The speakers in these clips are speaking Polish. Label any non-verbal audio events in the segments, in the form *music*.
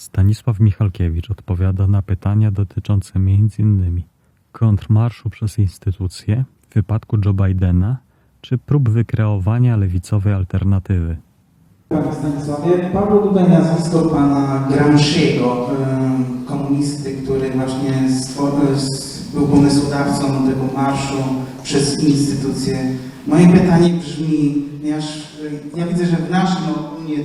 Stanisław Michalkiewicz odpowiada na pytania dotyczące m.in. kontrmarszu przez instytucje wypadku Joe Bidena czy prób wykreowania lewicowej alternatywy. Panie Stanisławie, padło tutaj nazwisko pana Gramsciego, komunisty, który właśnie był pomysłodawcą tego marszu przez instytucje. Moje pytanie brzmi, ponieważ e, ja widzę, że w naszym ogólnie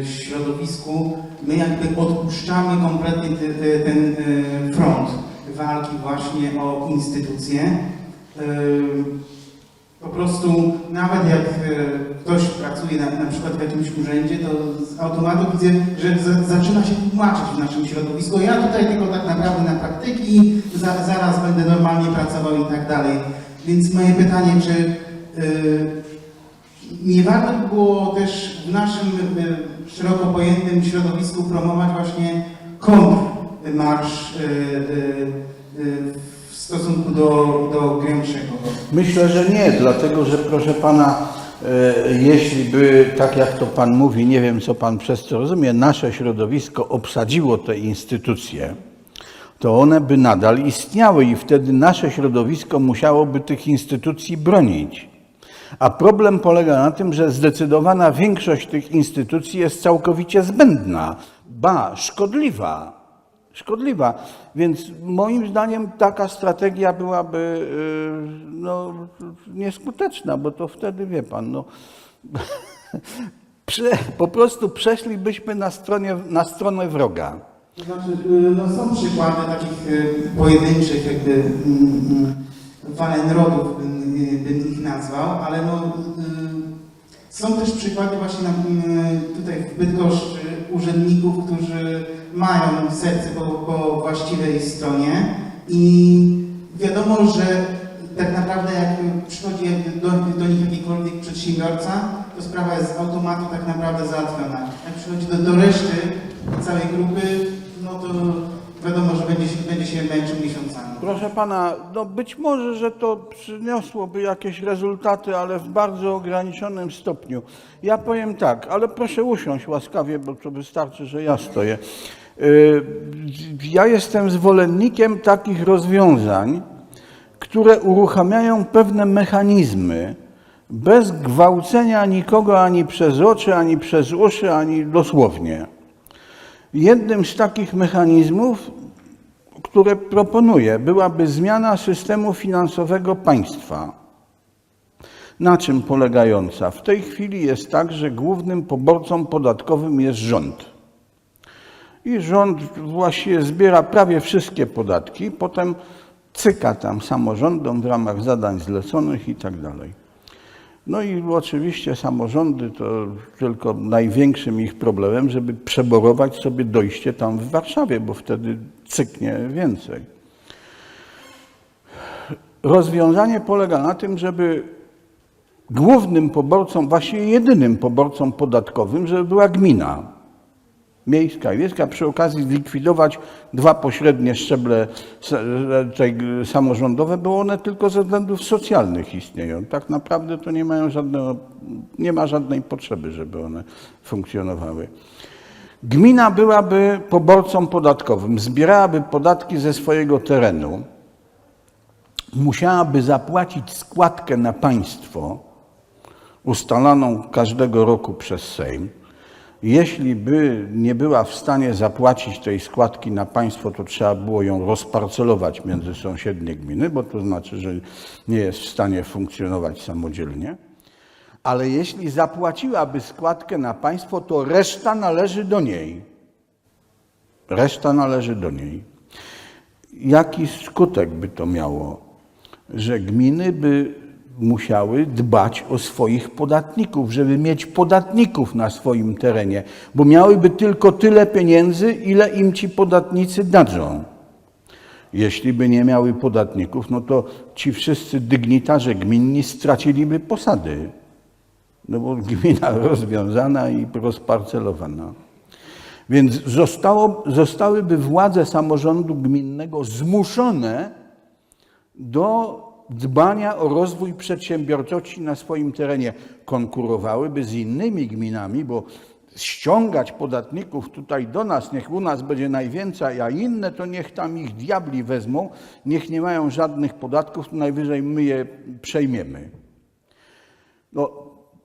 e, środowisku my jakby odpuszczamy kompletnie te- te- ten e, front walki właśnie o instytucje. Em, po prostu nawet jak e, ktoś pracuje na, na przykład w jakimś urzędzie, to z automatu widzę, że za, zaczyna się tłumaczyć w naszym środowisku. Ja tutaj tylko tak naprawdę na praktyki, za, zaraz będę normalnie pracował i tak dalej. Więc moje pytanie, czy e, nie warto by było też w naszym e, szeroko pojętym środowisku promować właśnie kontrmarsz e, e, w stosunku do, do Gramsciego? Myślę, że nie, dlatego że proszę pana, jeśli by, tak jak to pan mówi, nie wiem co pan przez to rozumie, nasze środowisko obsadziło te instytucje, to one by nadal istniały i wtedy nasze środowisko musiałoby tych instytucji bronić. A problem polega na tym, że zdecydowana większość tych instytucji jest całkowicie zbędna, ba, szkodliwa. Szkodliwa. Więc moim zdaniem taka strategia byłaby y, no, nieskuteczna, bo to wtedy wie pan, no, *laughs* po prostu przeszlibyśmy na, stronie, na stronę wroga. To znaczy, y, no są przykłady takich y, pojedynczych jakby mm, mm, walenrodów, bym, y, bym ich nazwał, ale no, y, są też przykłady właśnie na, mm, tutaj w Bydgoszczy urzędników, którzy mają serce po, po właściwej stronie i wiadomo, że tak naprawdę jak przychodzi do, do nich jakikolwiek przedsiębiorca, to sprawa jest z automatu tak naprawdę załatwiona. Jak przychodzi do, do reszty całej grupy, no to wiadomo, że będzie, się- będzie się męczył miesiącami. Proszę pana, no być może, że to przyniosłoby jakieś rezultaty, ale w bardzo ograniczonym stopniu. Ja powiem tak, ale proszę usiąść łaskawie, bo to wystarczy, że ja stoję. Yy, Ja jestem zwolennikiem takich rozwiązań, które uruchamiają pewne mechanizmy bez gwałcenia nikogo ani przez oczy, ani przez uszy, ani dosłownie. Jednym z takich mechanizmów, które proponuję, byłaby zmiana systemu finansowego państwa. Na czym polegająca? W tej chwili jest tak, że głównym poborcą podatkowym jest rząd. I rząd właściwie zbiera prawie wszystkie podatki, potem cyka tam samorządom w ramach zadań zleconych i tak dalej. No i oczywiście samorządy to tylko największym ich problemem, żeby przeborować sobie dojście tam w Warszawie, bo wtedy cyknie więcej. Rozwiązanie polega na tym, żeby głównym poborcą, właściwie jedynym poborcą podatkowym, żeby była gmina miejska i wiejska, przy okazji zlikwidować dwa pośrednie szczeble tej g- samorządowe, bo one tylko ze względów socjalnych istnieją. Tak naprawdę to nie mają żadnego, nie ma żadnej potrzeby, żeby one funkcjonowały. Gmina byłaby poborcą podatkowym, zbierałaby podatki ze swojego terenu, musiałaby zapłacić składkę na państwo ustalaną każdego roku przez Sejm. Jeśli by nie była w stanie zapłacić tej składki na państwo, to trzeba było ją rozparcelować między sąsiednie gminy, bo to znaczy, że nie jest w stanie funkcjonować samodzielnie. Ale jeśli zapłaciłaby składkę na państwo, to reszta należy do niej. Reszta należy do niej. Jaki skutek by to miało? Że gminy by musiały dbać o swoich podatników, żeby mieć podatników na swoim terenie, bo miałyby tylko tyle pieniędzy, ile im ci podatnicy dadzą. Jeśli by nie miały podatników, no to ci wszyscy dygnitarze gminni straciliby posady. No bo gmina *laughs* rozwiązana i rozparcelowana. Więc zostało, zostałyby władze samorządu gminnego zmuszone do dbania o rozwój przedsiębiorczości na swoim terenie. Konkurowałyby z innymi gminami, bo ściągać podatników tutaj do nas, niech u nas będzie najwięcej, a inne to niech tam ich diabli wezmą, niech nie mają żadnych podatków, to najwyżej my je przejmiemy. No,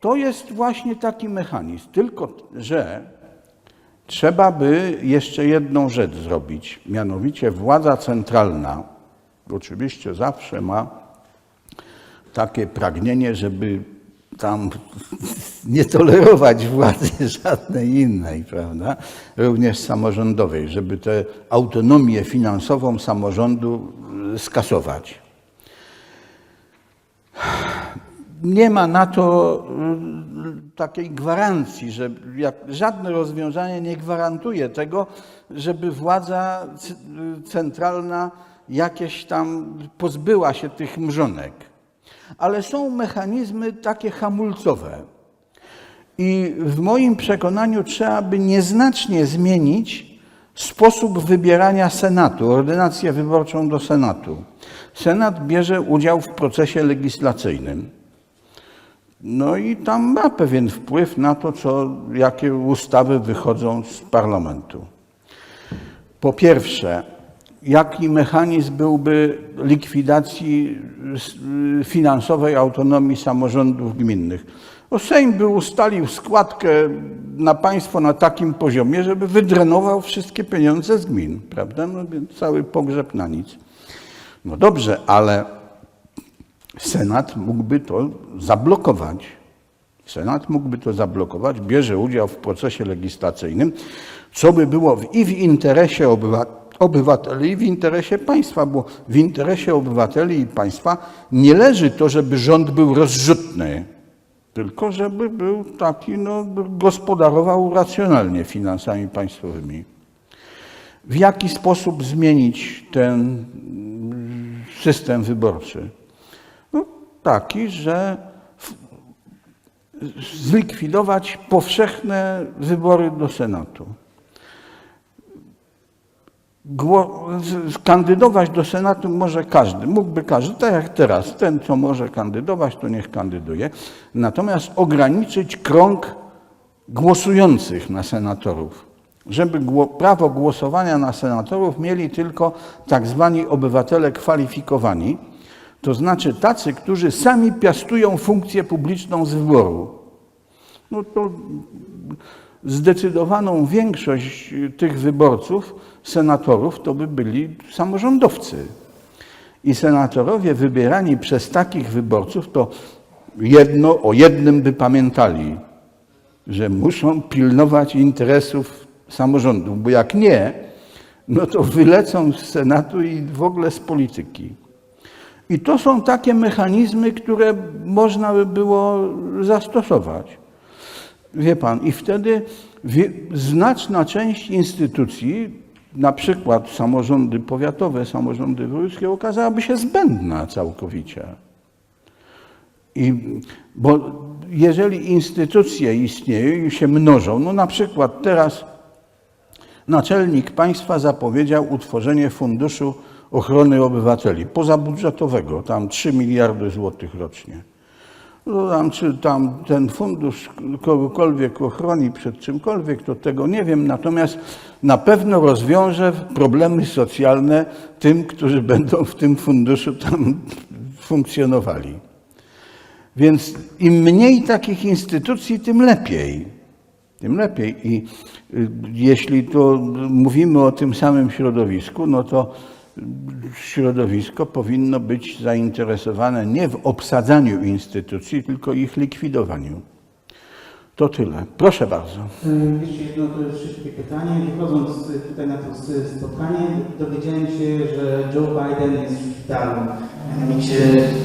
to jest właśnie taki mechanizm, tylko że trzeba by jeszcze jedną rzecz zrobić, mianowicie władza centralna, oczywiście zawsze ma takie pragnienie, żeby tam *laughs* nie tolerować władzy *laughs* żadnej innej, prawda? Również samorządowej, żeby tę autonomię finansową samorządu y, skasować. Nie ma na to y, takiej gwarancji, że żadne rozwiązanie nie gwarantuje tego, żeby władza centralna jakieś tam pozbyła się tych mrzonek. Ale są mechanizmy takie hamulcowe. I w moim przekonaniu trzeba by nieznacznie zmienić sposób wybierania Senatu, ordynację wyborczą do Senatu. Senat bierze udział w procesie legislacyjnym. No i tam ma pewien wpływ na to, co, jakie ustawy wychodzą z parlamentu. Po pierwsze, jaki mechanizm byłby likwidacji s- finansowej autonomii samorządów gminnych? No Sejm by ustalił składkę na państwo na takim poziomie, żeby wydrenował wszystkie pieniądze z gmin, prawda? No więc cały pogrzeb na nic. No dobrze, ale Senat mógłby to zablokować. Senat mógłby to zablokować, bierze udział w procesie legislacyjnym, co by było w, i w interesie obywa- obywateli, w interesie państwa, bo w interesie obywateli i państwa nie leży to, żeby rząd był rozrzutny, tylko żeby był taki, no, gospodarował racjonalnie finansami państwowymi. W jaki sposób zmienić ten system wyborczy? No, taki, że zlikwidować powszechne wybory do Senatu. Kandydować do Senatu może każdy, mógłby każdy, tak jak teraz. Ten, co może kandydować, to niech kandyduje. Natomiast ograniczyć krąg głosujących na senatorów. Żeby prawo głosowania na senatorów mieli tylko tak zwani obywatele kwalifikowani, to znaczy tacy, którzy sami piastują funkcję publiczną z wyboru. No to zdecydowaną większość tych wyborców, senatorów, to by byli samorządowcy. I senatorowie wybierani przez takich wyborców, to jedno o jednym by pamiętali, że muszą pilnować interesów samorządów, bo jak nie, no to wylecą z Senatu i w ogóle z polityki. I to są takie mechanizmy, które można by było zastosować. Wie pan, i wtedy znaczna część instytucji, na przykład samorządy powiatowe, samorządy wojewódzkie, okazałaby się zbędna całkowicie. I, bo jeżeli instytucje istnieją i się mnożą, no na przykład teraz naczelnik państwa zapowiedział utworzenie Funduszu Ochrony Obywateli, pozabudżetowego, tam 3 miliardy złotych rocznie. No, tam, czy tam ten fundusz kogokolwiek ochroni przed czymkolwiek, to tego nie wiem. Natomiast na pewno rozwiąże problemy socjalne tym, którzy *laughs* będą w tym funduszu tam funkcjonowali. Więc im mniej takich instytucji, tym lepiej. Tym lepiej. I y, jeśli to mówimy o tym samym środowisku, no to środowisko powinno być zainteresowane nie w obsadzaniu instytucji, tylko ich likwidowaniu. To tyle. Proszę bardzo. Jeszcze jedno szybkie pytanie. Wychodząc tutaj na to spotkanie, dowiedziałem się, że Joe Biden jest w szpitalu. Mianowicie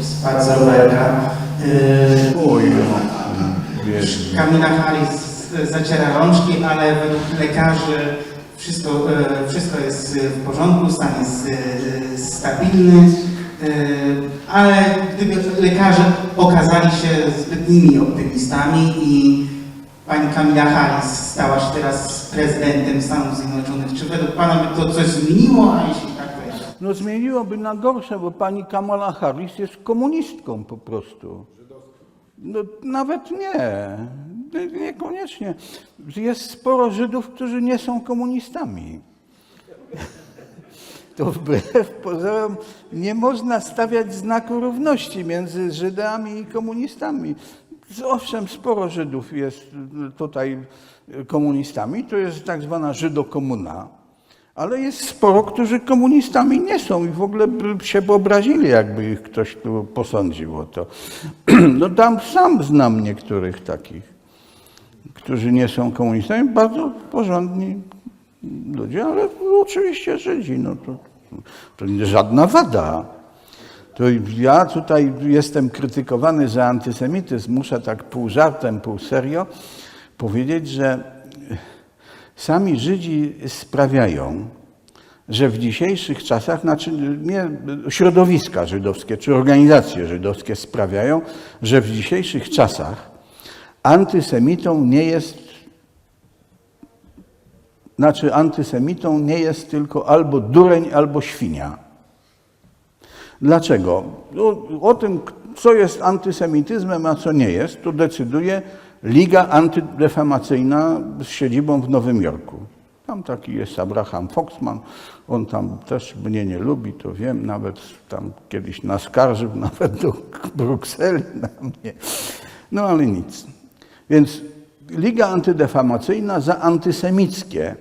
spadł z rowerka. Y, Oj, no. Kamila Harris y, zaciera rączki, ale według lekarzy wszystko, y, wszystko jest y, w porządku, stan jest y, stabilny. Ale gdyby lekarze okazali się zbytnimi optymistami i pani Kamila Harris stała się teraz prezydentem Stanów Zjednoczonych, czy według Pana by to coś zmieniło, a jeśli tak, to jak? no zmieniłoby na gorsze, bo pani Kamala Harris jest komunistką po prostu. No, nawet nie. Niekoniecznie. Jest sporo Żydów, którzy nie są komunistami. To wbrew pozorom nie można stawiać znaku równości między Żydami i komunistami. Owszem, sporo Żydów jest tutaj komunistami, to jest tak zwana Żydokomuna, ale jest sporo, którzy komunistami nie są i w ogóle by się obrazili, jakby ich ktoś tu posądził o to. *clears throat* No tam sam znam niektórych takich, którzy nie są komunistami, bardzo porządni ludzie, ale oczywiście Żydzi, no to, to nie żadna wada. To ja tutaj jestem krytykowany za antysemityzm. Muszę tak pół żartem, pół serio powiedzieć, że sami Żydzi sprawiają, że w dzisiejszych czasach, znaczy nie, środowiska żydowskie czy organizacje żydowskie sprawiają, że w dzisiejszych czasach antysemitą nie jest znaczy antysemitą nie jest tylko albo dureń, albo świnia. Dlaczego? O, o tym, co jest antysemityzmem, a co nie jest, to decyduje Liga Antydefamacyjna z siedzibą w Nowym Jorku. Tam taki jest Abraham Foxman, on tam też mnie nie lubi, to wiem, nawet tam kiedyś naskarżył *laughs* nawet do Brukseli na mnie. No ale nic. Więc Liga Antydefamacyjna za antysemickie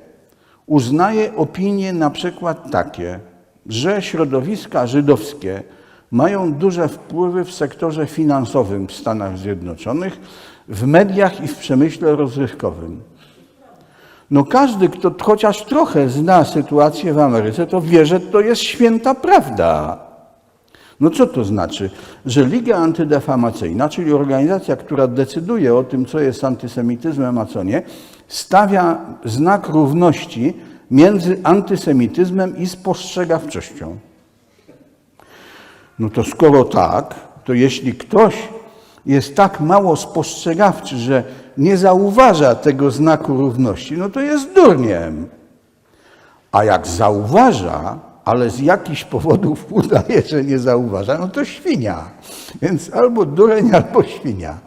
uznaje opinie na przykład takie, że środowiska żydowskie mają duże wpływy w sektorze finansowym w Stanach Zjednoczonych, w mediach i w przemyśle rozrywkowym. No każdy, kto chociaż trochę zna sytuację w Ameryce, to wie, że to jest święta prawda. No co to znaczy? Że Liga Antydefamacyjna, czyli organizacja, która decyduje o tym, co jest antysemityzmem, a co nie, stawia znak równości między antysemityzmem i spostrzegawczością. No to skoro tak, to jeśli ktoś jest tak mało spostrzegawczy, że nie zauważa tego znaku równości, no to jest durniem. A jak zauważa, ale z jakichś powodów udaje, *laughs* że nie zauważa, no to świnia. Więc albo dureń, albo świnia.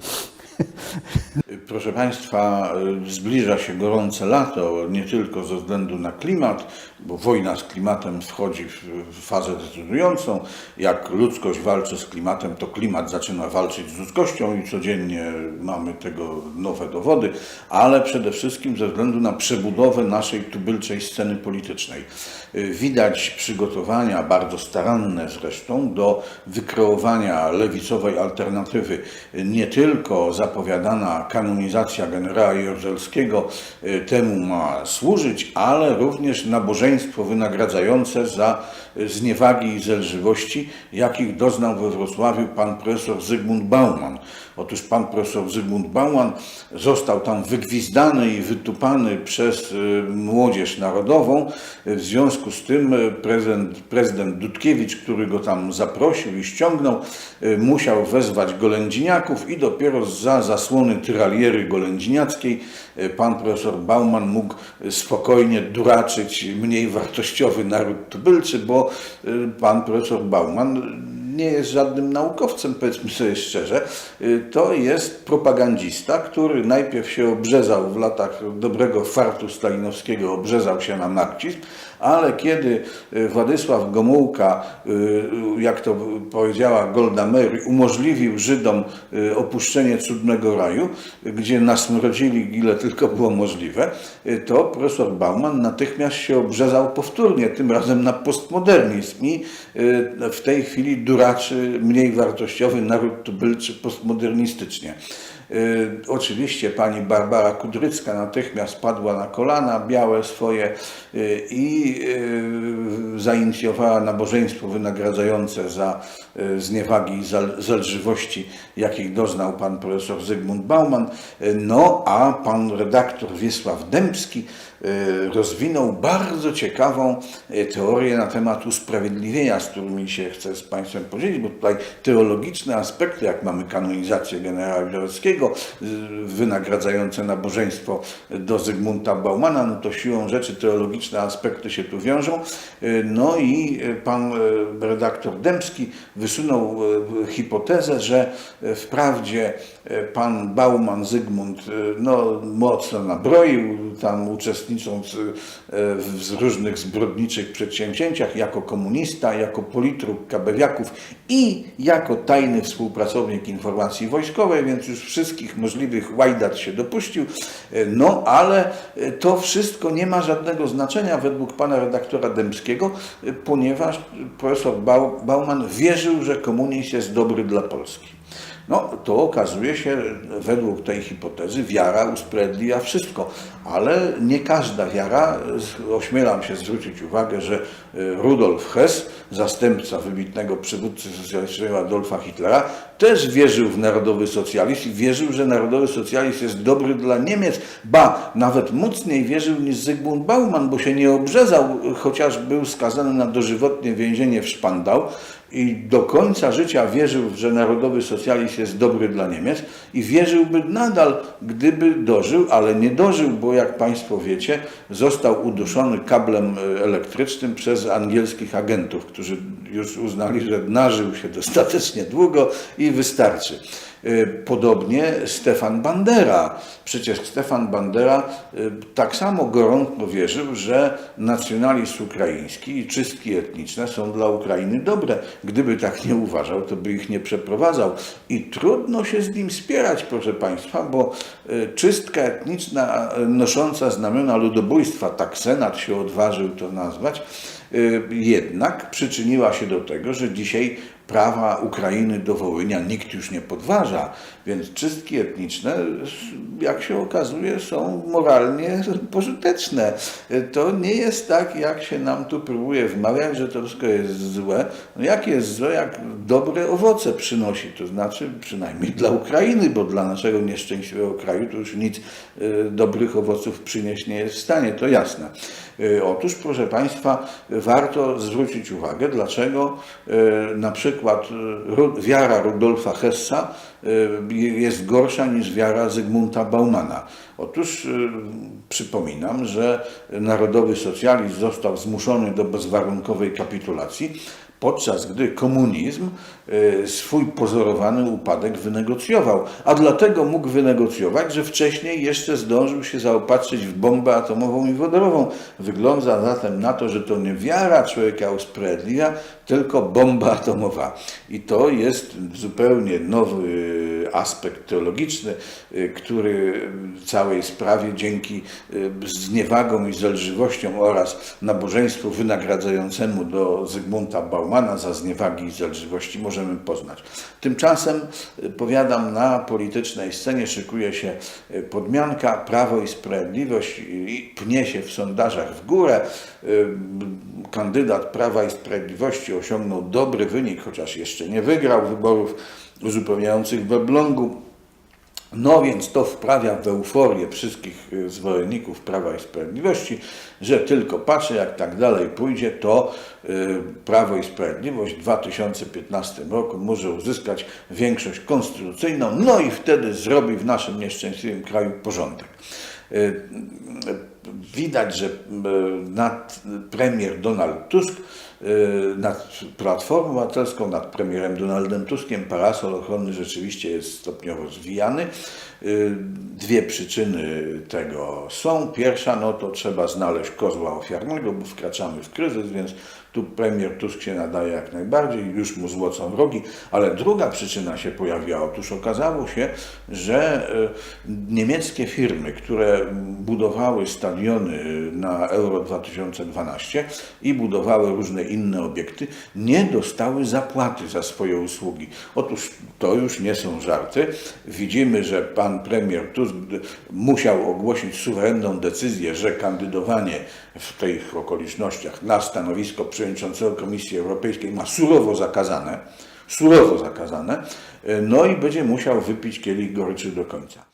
Proszę Państwa, zbliża się gorące lato, nie tylko ze względu na klimat, bo wojna z klimatem wchodzi w fazę decydującą. Jak ludzkość walczy z klimatem, to klimat zaczyna walczyć z ludzkością i codziennie mamy tego nowe dowody, ale przede wszystkim ze względu na przebudowę naszej tubylczej sceny politycznej. Widać przygotowania, bardzo staranne zresztą, do wykreowania lewicowej alternatywy, nie tylko zapowiadana kanonizacja generała Jorzelskiego temu ma służyć, ale również nabożeństwo wynagradzające za zniewagi i zelżywości, jakich doznał we Wrocławiu pan profesor Zygmunt Bauman. Otóż pan profesor Zygmunt Bauman został tam wygwizdany i wytupany przez y, młodzież narodową. W związku z tym y, prezydent, prezydent Dudkiewicz, który go tam zaprosił i ściągnął, y, musiał wezwać golędziniaków i dopiero za zasłony tyraliery golędziniackiej pan profesor Bauman mógł spokojnie duraczyć mniej wartościowy naród tubylczy, bo pan profesor Bauman nie jest żadnym naukowcem, powiedzmy sobie szczerze. To jest propagandista, który najpierw się obrzezał w latach dobrego fartu stalinowskiego, obrzezał się na marksizm, ale kiedy Władysław Gomułka, jak to powiedziała Golda Meir, umożliwił Żydom opuszczenie cudnego raju, gdzie nasmrodzili ile tylko było możliwe, to profesor Bauman natychmiast się obrzezał powtórnie, tym razem na postmodernizm i w tej chwili duraczy mniej wartościowy naród tubylczy postmodernistycznie. Y, Oczywiście pani Barbara Kudrycka natychmiast padła na kolana białe swoje y, i y, zainicjowała nabożeństwo wynagradzające za zniewagi i zelżywości, jakich doznał pan profesor Zygmunt Bauman. No a pan redaktor Wiesław Dębski rozwinął bardzo ciekawą y, teorię na temat usprawiedliwienia, z którymi się chcę z Państwem podzielić, bo tutaj teologiczne aspekty, jak mamy kanonizację generała Dębskiego, y, wynagradzające nabożeństwo do Zygmunta Baumana, no to siłą rzeczy teologiczne aspekty się tu wiążą. No i pan redaktor Dębski wysunął hipotezę, że wprawdzie pan Bauman Zygmunt no, mocno nabroił, tam uczestnicząc w różnych zbrodniczych przedsięwzięciach jako komunista, jako politruk kabewiaków i jako tajny współpracownik informacji wojskowej, więc już wszystkich możliwych łajdat się dopuścił. Y, No ale y, to wszystko nie ma żadnego znaczenia według pana redaktora Dębskiego, ponieważ profesor Bau- Bauman wierzył, że komunizm jest dobry dla Polski. No, to okazuje się, według tej hipotezy, wiara usprawiedliwia wszystko, ale nie każda wiara, ośmielam się zwrócić uwagę, że y, Rudolf Hess, zastępca wybitnego przywódcy socjalistycznego Adolfa Hitlera, też wierzył w narodowy socjalizm i wierzył, że narodowy socjalizm jest dobry dla Niemiec, ba, nawet mocniej wierzył niż Zygmunt Bauman, bo się nie obrzezał, chociaż był skazany na dożywotnie więzienie w Szpandał, i do końca życia wierzył, że narodowy socjalizm jest dobry dla Niemiec i wierzyłby nadal, gdyby dożył, ale nie dożył, bo jak Państwo wiecie, został uduszony kablem e, elektrycznym przez angielskich agentów, którzy już uznali, że nażył się dostatecznie długo i wystarczy. E, Podobnie Stefan Bandera. Przecież Stefan Bandera e, tak samo gorąco wierzył, że nacjonalizm ukraiński i czystki etniczne są dla Ukrainy dobre. Gdyby tak nie uważał, to by ich nie przeprowadzał. I trudno się z nim spierać, proszę Państwa, bo e, czystka etniczna nosząca znamiona ludobójstwa, tak Senat się odważył to nazwać, jednak przyczyniła się do tego, że dzisiaj prawa Ukrainy do Wołynia nikt już nie podważa, więc czystki etniczne, jak się okazuje, są moralnie pożyteczne. To nie jest tak, jak się nam tu próbuje wmawiać, że to wszystko jest złe. No jak jest złe, jak dobre owoce przynosi, to znaczy przynajmniej dla Ukrainy, bo dla naszego nieszczęśliwego kraju to już nic e, dobrych owoców przynieść nie jest w stanie, to jasne. E, Otóż, proszę Państwa, warto zwrócić uwagę, dlaczego e, na przykład e, Ru- wiara Rudolfa Hessa e, jest gorsza niż wiara Zygmunta Baumana. Otóż e, przypominam, że narodowy socjalizm został zmuszony do bezwarunkowej kapitulacji, podczas gdy komunizm e, swój pozorowany upadek wynegocjował. A dlatego mógł wynegocjować, że wcześniej jeszcze zdążył się zaopatrzyć w bombę atomową i wodorową. Wygląda zatem na to, że to nie wiara człowieka usprawiedliwia, tylko bomba atomowa. I to jest zupełnie nowy aspekt teologiczny, y, który całej sprawie dzięki y, zniewagom i zelżywościom oraz nabożeństwu wynagradzającemu do Zygmunta Baumana za zniewagi i zelżywości możemy poznać. Tymczasem, y, powiadam, na politycznej scenie szykuje się podmianka, Prawo i Sprawiedliwość pnie się w sondażach w górę. Kandydat Prawa i Sprawiedliwości osiągnął dobry wynik, chociaż jeszcze nie wygrał wyborów uzupełniających w Elblągu. No więc to wprawia w euforię wszystkich y, zwolenników Prawa i Sprawiedliwości, że tylko patrzę, jak tak dalej pójdzie, to y, Prawo i Sprawiedliwość w 2015 roku może uzyskać większość konstytucyjną, no i wtedy zrobi w naszym nieszczęśliwym kraju porządek. Y, Widać, że premier Donald Tusk nad Platformą Obywatelską, nad premierem Donaldem Tuskiem parasol ochronny rzeczywiście jest stopniowo zwijany. Y, Dwie przyczyny tego są. Pierwsza, no to trzeba znaleźć kozła ofiarnego, bo wkraczamy w kryzys, więc tu premier Tusk się nadaje jak najbardziej, już mu złocą rogi, ale druga przyczyna się pojawiła. Otóż okazało się, że y, niemieckie firmy, które budowały stadiony na Euro 2012 i budowały różne inne obiekty, nie dostały zapłaty za swoje usługi. Otóż to już nie są żarty. Widzimy, że pan premier Tusk musiał ogłosić suwerenną decyzję, że kandydowanie w tych okolicznościach na stanowisko przewodniczącego Komisji Europejskiej ma surowo zakazane, surowo zakazane, no i będzie musiał wypić kielich goryczy do końca.